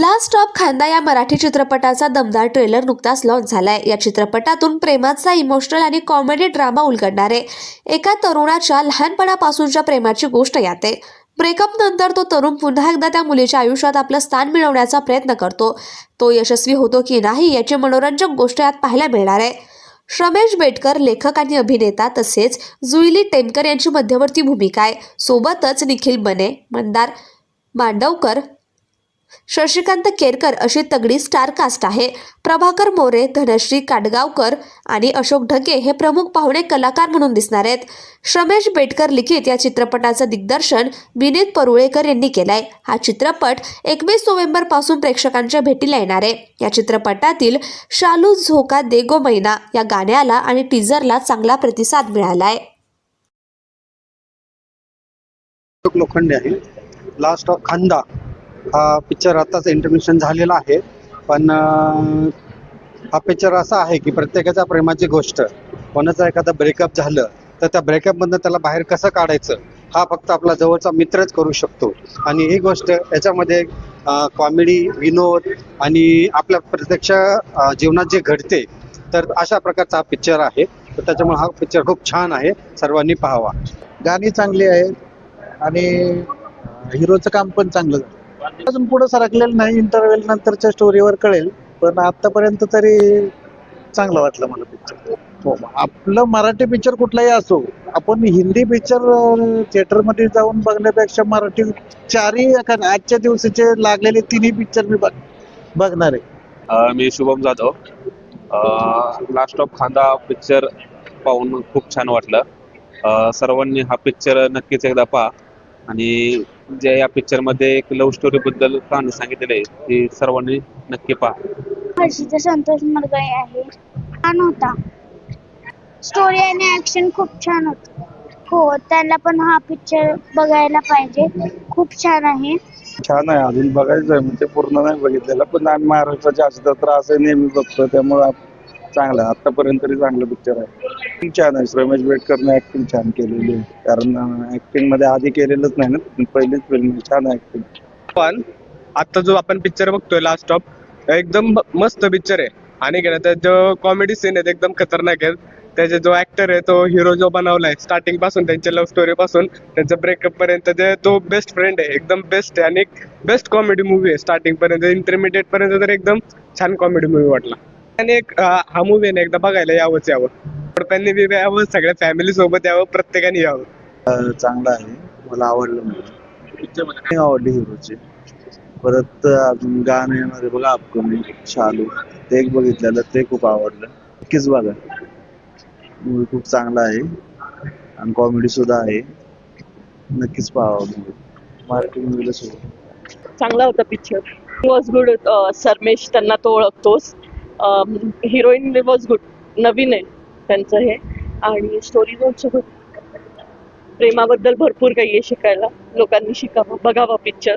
Last stop खांदा या मराठी चित्रपटाचा दमदार ट्रेलर नुकताच लॉन्च झालाय. या चित्रपटातून प्रेमाचा इमोशनल आणि कॉमेडी ड्रामा उलगडणारे एका तरुणाच्या लहानपणापासूनच्या प्रेमाची गोष्ट याते. ब्रेकअप नंतर तो तरुण पुन्हा एकदा त्या मुलीच्या आयुष्यात आपलं स्थान मिळवण्याचा प्रयत्न करतो. तो यशस्वी होतो की नाही याची मनोरंजक गोष्ट यात पाहायला मिळणार आहे. श्रमेश बेटकर लेखक आणि अभिनेता तसेच जुईली टेमकर यांची मध्यवर्ती भूमिका आहे. सोबतच निखिल बने मंदार मांडवकर शशिकांत केरकर अशी तगडी स्टार कास्ट आहे. प्रभाकर मोरे धनश्री काडगावकर आणि अशोक ढगे हे प्रमुख पाहुणे कलाकार म्हणून दिसणार आहेत. श्रमेश बेटकर लिखित या चित्रपटाचं दिग्दर्शन विनीत परुळेकर यांनी केलंय. हा चित्रपट एकवीस नोव्हेंबरपासून प्रेक्षकांच्या भेटीला येणार आहे. या चित्रपटातील शालू झोका देगो मैना या गाण्याला आणि टीझरला चांगला प्रतिसाद मिळालाय. लोखंडे आहे. लास्ट ऑफ खांदा. हा पिक्चर आताच इंटरमिशन झालेला आहे. पण हा पिक्चर असा आहे की प्रत्येकाच्या प्रेमाची गोष्ट कोणाचं एखादं ब्रेकअप झालं तर त्या ब्रेकअपमधनं त्याला बाहेर कसं काढायचं हा फक्त आपला जवळचा मित्रच करू शकतो. आणि ही गोष्ट याच्यामध्ये कॉमेडी विनोद आणि आपल्या प्रत्यक्ष जीवनात जे घडते तर अशा प्रकारचा हा पिक्चर आहे. तर त्याच्यामुळे हा पिक्चर खूप छान आहे. सर्वांनी पाहावा. गाणी चांगली आहेत आणि हिरोचं काम पण चांगलं झालं. अजून पुढे सरकलेलं नाही इंटरव्हेल नंतरच्या स्टोरीवर कळेल. पण आतापर्यंत तरी चांगलं वाटलं मला पिक्चर हो आपलं मराठी पिक्चर कुठलाही असो आपण हिंदी पिक्चर थिएटरमध्ये जाऊन बघण्यापेक्षा मराठी चारही एखाद आजच्या दिवसाचे लागलेले तिन्ही पिक्चर मी बघ बघणार आहे. मी शुभम जाधव. लास्ट ऑफ खांदा पिक्चर पाहून खूप छान वाटलं. सर्वांनी हा पिक्चर नक्कीच एकदा पहा. आणि जे या पिक्चरमध्ये एक लव्ह स्टोरी बद्दल कहाणी सांगितलेली आहे ती सर्वांनी नक्की पहा. हर्षीचा संतोष मरगाई आहे. छान होता. स्टोरी आणि ऍक्शन खूप छान होत. हो त्याला पण हा पिक्चर बघायला पाहिजे. खूप छान आहे. छान आहे. अजून बघायचं आहे म्हणजे पूर्ण नाही बघितलेलं. पण आम्ही महाराष्ट्राच्या असं त्रास आहे नेहमी बघतो त्यामुळे आप- चांगलं. आहे आतापर्यंत तरी चांगलं पिक्चर आहे. खूप छान आहे. रमेश बेटकरने ऍक्टिंग छान केलेली आहे. कारण ऍक्टिंगमध्ये आधी केलेलंच नाही ना. पहिलीच फिल्म छान आहे ऍक्टिंग पण आता जो आपण पिक्चर बघतोय लास्ट ऑफ एकदम मस्त पिक्चर आहे. आणि काय त्यात जो कॉमेडी सीन आहेत एकदम खतरनाक आहेत त्याचे जो ऍक्टर आहे तो हिरो जो बनवलाय स्टार्टिंगपासून त्यांच्या लव्ह स्टोरी पासून त्यांचा ब्रेकअप पर्यंत जे तो बेस्ट फ्रेंड आहे. एकदम बेस्ट आहे. आणि बेस्ट कॉमेडी मूवी आहे स्टार्टिंग पर्यंत. इंटरमिडिएट पर्यंत तर एकदम छान कॉमेडी मूवी वाटला. आणि एक हा मूवी आहे ना एकदा बघायला यावंच यावं. त्यांनी बी यावं सगळ्या फॅमिली सोबत यावं प्रत्येकाने यावं. चांगला आहे. मला आवडलं मला आवडली हिरोची परत अजून गाणं येणार बघा अपकमिंग शालू. ते एक बघितलेलं ते खूप आवडलं. नक्कीच बघा. मूवी खूप चांगला आहे. आणि कॉमेडी सुद्धा आहे. नक्कीच पाहावा मूवी मराठी मूवीला सुद्धा चांगला होता पिक्चर वॉज गुड सरमेश त्यांना तो ओळखतोस. हिरोईन वॉज गुड नवीन आहे त्यांचं हे. आणि स्टोरी वॉज गुड प्रेमाबद्दल भरपूर काही आहे शिकायला. लोकांनी शिकावं बघावा पिक्चर